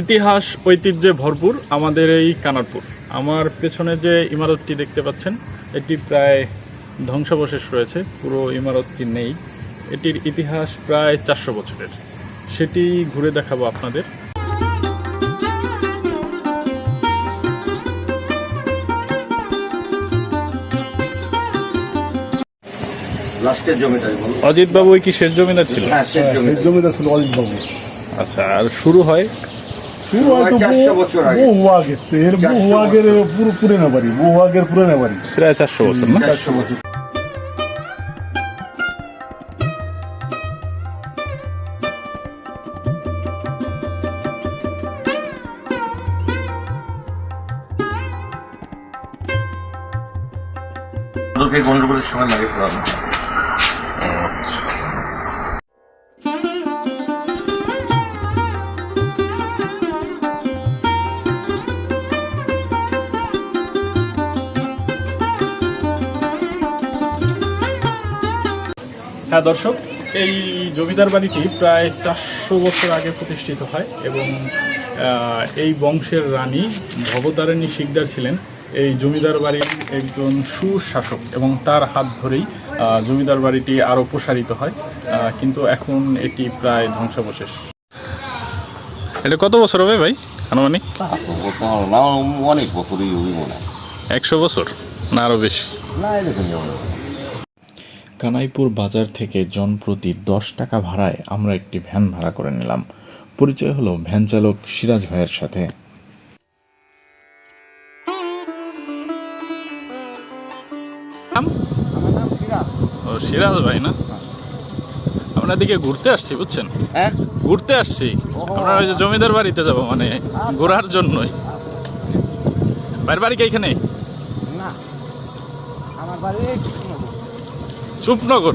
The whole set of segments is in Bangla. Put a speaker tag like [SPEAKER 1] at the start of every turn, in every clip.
[SPEAKER 1] ইতিহাস ঐতিহ্যে ভরপুর আমাদের এই কানারপুর। আমার পেছনে যে ইমারতটি দেখতে পাচ্ছেন এটি প্রায় ধ্বংসাবশেষ রয়েছে পুরো ইমারতটি নেই। এটির ইতিহাস প্রায় চারশো বছরের। সেটি ঘুরে দেখাবো আপনাদের। অজিত বাবু কি শেষ জমিদার ছিল?
[SPEAKER 2] হ্যাঁ শেষ
[SPEAKER 3] জমিদার। ছিল অজিত বাবু
[SPEAKER 1] আচ্ছা আর শুরু হয়
[SPEAKER 3] শুরু হয়তো
[SPEAKER 2] চারশো বছর আগে।
[SPEAKER 3] বহু আগে এর বহু
[SPEAKER 2] চারশো
[SPEAKER 3] আগের পুরো পুরানো বাড়ি বহু আগের পুরানো বাড়ি।
[SPEAKER 1] প্রায় চারশো বছর না?
[SPEAKER 2] চারশো বছর। গন্ডগোলের সময় লাগে
[SPEAKER 1] হ্যাঁ দর্শক এই জমিদার বাড়িটি প্রায় চারশো বছর আগে প্রতিষ্ঠিত হয় এবং এই বংশের রানী ভবতারিণী শিকদার ছিলেন এই জমিদার বাড়ির একজন সুশাসক এবং তার হাত ধরেই জমিদার বাড়িটি আরও প্রসারিত হয় কিন্তু এখন এটি প্রায় ধ্বংসাবশেষ। এটা কত বছর হবে ভাই আনুমানিক?
[SPEAKER 2] অনেক বছরই
[SPEAKER 1] একশো বছর না আরও বেশি?
[SPEAKER 2] না
[SPEAKER 4] কানাইপুর বাজার থেকে জনপ্রতি দশ টাকা ভাড়ায় আমরা একটি ভ্যান ভাড়া করে নিলাম। পরিচয় হলো ভ্যান চালক সিরাজ ভাইয়ের সাথে।
[SPEAKER 1] ও সিরাজ ভাই না? আমরা এদিকে ঘুরতে আসছি বুঝছেন?
[SPEAKER 2] হ্যাঁ?
[SPEAKER 1] ঘুরতে আসছি। আমরা ওই যে জমিদার বাড়িতে যাব মানে ঘোরার জন্যই। ভাইয়ের বাড়ি কি এখানে
[SPEAKER 5] না। আমার বাড়ি কৃষ্ণনগর।
[SPEAKER 1] চুপনগর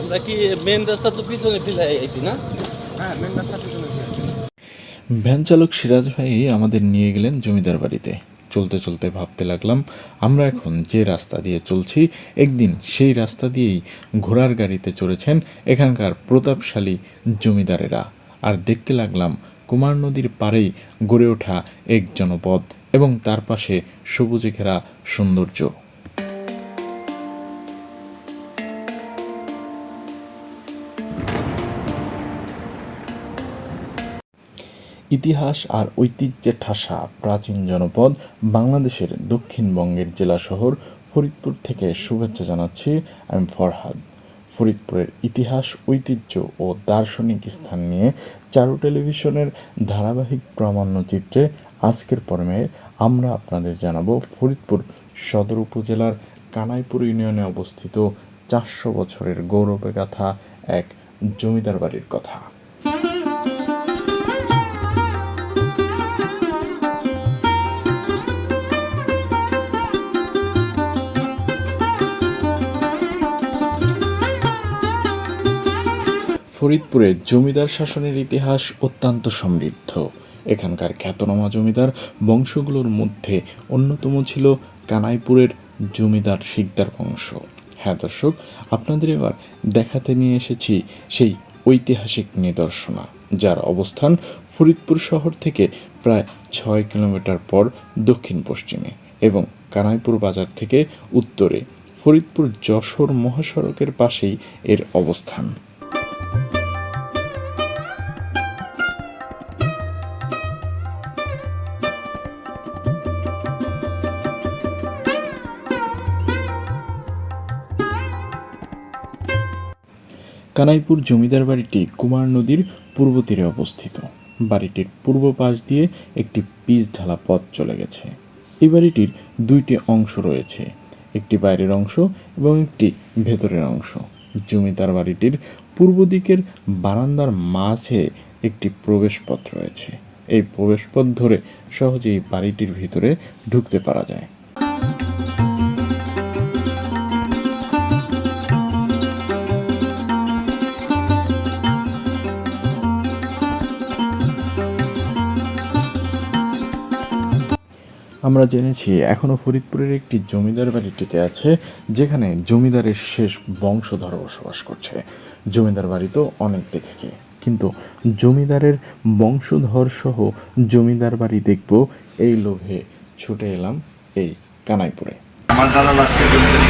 [SPEAKER 5] আমরা কি মেন রাস্তা তো পিছনে ফেলে আইছি না? হ্যাঁ মেন রাস্তা পিছনে
[SPEAKER 4] ভ্যান চালক সিরাজ ভাই আমাদের নিয়ে গেলেন জমিদার বাড়িতে। চলতে চলতে ভাবতে লাগলাম আমরা এখন যে রাস্তা দিয়ে চলছি একদিন সেই রাস্তা দিয়েই ঘোড়ার গাড়িতে চড়েছেন এখানকার প্রতাপশালী জমিদারেরা। আর দেখতে লাগলাম কুমার নদীর পাড়েই গড়ে ওঠা এক জনপদ এবং তার পাশে সবুজে ঘেরা সৌন্দর্য। ইতিহাস আর ঐতিহ্যে ঠাসা প্রাচীন জনপদ বাংলাদেশের দক্ষিণবঙ্গের জেলা শহর ফরিদপুর থেকে শুভেচ্ছা জানাচ্ছি, আমি ফরহাদ। ফরিদপুরের ইতিহাস, ঐতিহ্য ও দার্শনিক স্থান নিয়ে চারু টেলিভিশনের ধারাবাহিক প্রামাণ্য চিত্রে আজকের পর্বে আমরা আপনাদের জানাব ফরিদপুর সদর উপজেলার কানাইপুর ইউনিয়নে অবস্থিত চারশো বছরের গৌরবে গাথা এক জমিদার বাড়ির কথা। ফরিদপুরে জমিদার শাসনের ইতিহাস অত্যন্ত সমৃদ্ধ। এখানকার খ্যাতনামা জমিদার বংশগুলোর মধ্যে অন্যতম ছিল কানাইপুরের জমিদার শিকদার বংশ। হ্যাঁ দর্শক, আপনাদের এবার দেখাতে নিয়ে এসেছি সেই ঐতিহাসিক নিদর্শনা, যার অবস্থান ফরিদপুর শহর থেকে প্রায় ছয় কিলোমিটার পর দক্ষিণ পশ্চিমে এবং কানাইপুর বাজার থেকে উত্তরে। ফরিদপুর যশোর মহাসড়কের পাশেই এর অবস্থান। কানাইপুর জমিদার বাড়িটি কুমার নদীর পূর্ব তীরে অবস্থিত। বাড়িটির পূর্ব পাশ দিয়ে একটি পিচ ঢালা পথ চলে গেছে। এই বাড়িটির দুইটি অংশ রয়েছে, একটি বাইরের অংশ এবং একটি ভেতরের অংশ। জমিদার বাড়িটির পূর্ব দিকের বারান্দার মাঝে একটি প্রবেশপথ রয়েছে। এই প্রবেশপথ ধরে সহজেই বাড়িটির ভিতরে ঢুকতে পারা যায়। আমরা জেনেছি এখনও ফরিদপুরের একটি জমিদার বাড়ি টিকে আছে যেখানে জমিদারের শেষ বংশধর বসবাস করছে। জমিদার বাড়ি তো অনেক দেখেছি কিন্তু জমিদারের বংশধর সহ জমিদার বাড়ি দেখব এই লোভে। ছুটে এলাম এই কানাইপুরে।
[SPEAKER 2] আমার দাদা লাস্টে জমিদার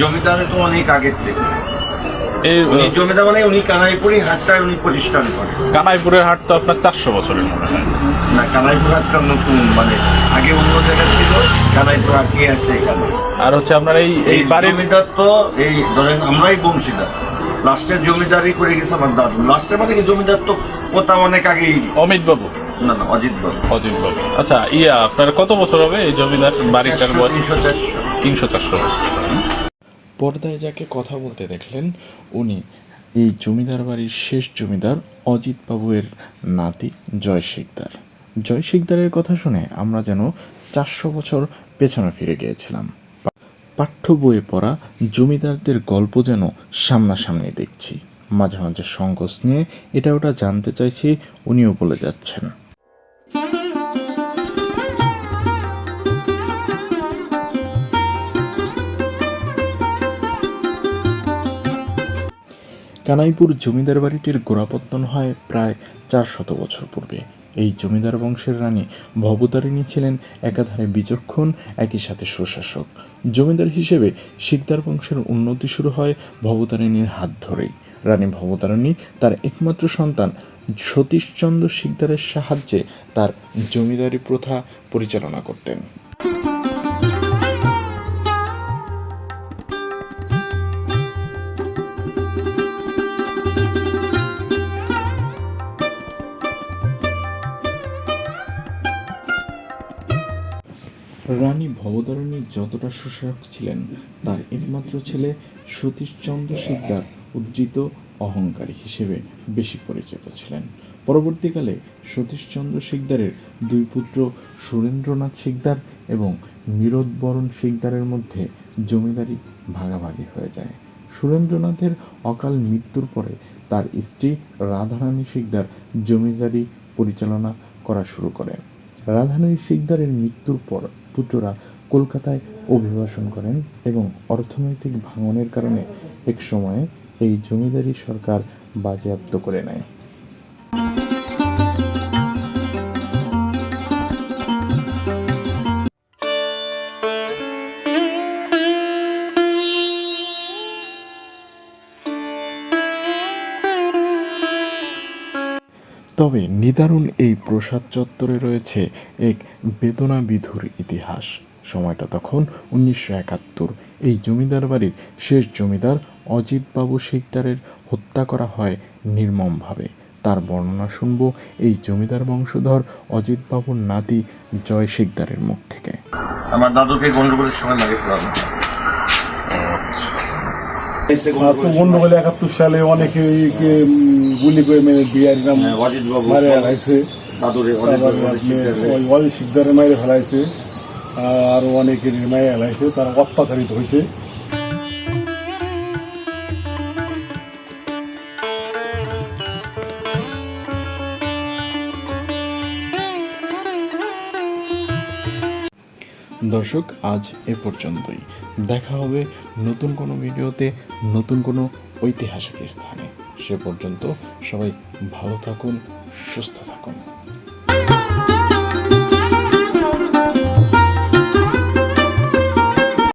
[SPEAKER 2] জমিদারে তো অনেক আগের থেকে।
[SPEAKER 1] এই
[SPEAKER 2] জমিদার মানে উনি কানাইপুরি উনি প্রতিষ্ঠান করেন।
[SPEAKER 1] কানাইপুরের হাট তো আপনার চারশো বছরের মনে হয়
[SPEAKER 2] না কানাইপুর হাটটা নতুন মানে আগে অন্য জায়গা ছিল কানাইপুর এখানে।
[SPEAKER 1] আর হচ্ছে আপনার এই এই
[SPEAKER 2] এই
[SPEAKER 1] বাড়ির
[SPEAKER 2] জমিদার তো এই ধরেন আমরাই বংশীদার। লাস্টের জমিদারি করে গেছে আমার দাদু। লাস্টে মানে জমিদার তো কোথাও অনেক আগেই।
[SPEAKER 1] অমিত বাবু?
[SPEAKER 2] না না অজিত বাবু।
[SPEAKER 1] অজিত বাবু। আচ্ছা ইয়া আপনার কত বছর হবে এই জমিদার বাড়িটার বয়স?
[SPEAKER 2] তিনশো চারশো
[SPEAKER 1] বছর।
[SPEAKER 4] পর্দায় যাকে কথা বলতে দেখলেন, উনি এই জমিদার বাড়ির শেষ জমিদার অজিত বাবুয়ের নাতি জয় শিকদার জয় শিকদারের কথা শুনে আমরা যেন চারশো বছর পেছনে ফিরে গিয়েছিলাম। পাঠ্য বইয়ে পড়া জমিদারদের গল্প যেন সামনাসামনি দেখছি। মাঝে মাঝে সংকোচ নিয়ে এটা ওটা জানতে চাইছি, উনিও বলে যাচ্ছেন। কানাইপুর জমিদার বাড়িটির গোড়াপত্তন হয় প্রায় চার শত বছর পূর্বে। এই জমিদার বংশের রানী ভবতারিণী ছিলেন একাধারে বিচক্ষণ, একই সাথে সুশাসক। জমিদার হিসেবে শিকদার বংশের উন্নতি শুরু হয় ভবতারিণীর হাত ধরেই। রানী ভবতারিণী তার একমাত্র সন্তান সতীশচন্দ্র শিকদারের সাহায্যে তার জমিদারি প্রথা পরিচালনা করতেন। রানী ভবতারিণী যতটা সুশাসক ছিলেন, তার একমাত্র ছেলে সতীশচন্দ্র শিকদার উদ্ধৃত অহংকারী হিসেবে বেশি পরিচিত ছিলেন। পরবর্তীকালে সতীশচন্দ্র শিকদারের দুই পুত্র সুরেন্দ্রনাথ শিকদার এবং মীরদবরণ শিকদারের মধ্যে জমিদারি ভাগাভাগি হয়ে যায়। সুরেন্দ্রনাথের অকাল মৃত্যুর পরে তার স্ত্রী রাধারানী শিকদার জমিদারি পরিচালনা করা শুরু করেন রাধারানী শিকদারের মৃত্যুর পর পুত্ররা কলকাতায় অভিবাসন করেন এবং অর্থনৈতিক ভাঙনের কারণে এক সময়ে এই জমিদারি সরকার বাজেয়াপ্ত করে নেয়। তবে নিদারুণ এই প্রসাদ চত্বরে রয়েছে এক বেদনা বিধুর ইতিহাস। সময়টা তখন উনিশশো একাত্তর। এই জমিদার বাড়ির শেষ জমিদার অজিত বাবু শিকদারের হত্যা করা হয় নির্মমভাবে। তার বর্ণনা শুনব এই জমিদার বংশধর অজিত বাবুর নাতি জয় শিকদারের মুখ থেকে।
[SPEAKER 2] আমার দাদুকে গন্ডগোলের সময়
[SPEAKER 3] তো গন্ডগোলে একাত্তর সালে অনেকে গুলি করে মেরে নাম
[SPEAKER 2] হ্যাঁ,
[SPEAKER 3] মারে ফেলাইছে। শিকদারে ফেলাইছে। আর অনেকের মায়ে ফেলাইছে তারা অত্যাচারিত হয়েছে।
[SPEAKER 4] দর্শক, আজ এ পর্যন্তই। দেখা হবে নতুন কোনো ভিডিওতে, নতুন কোনো ঐতিহাসিক স্থানে। সে পর্যন্ত সবাই ভালো থাকুন, সুস্থ থাকুন।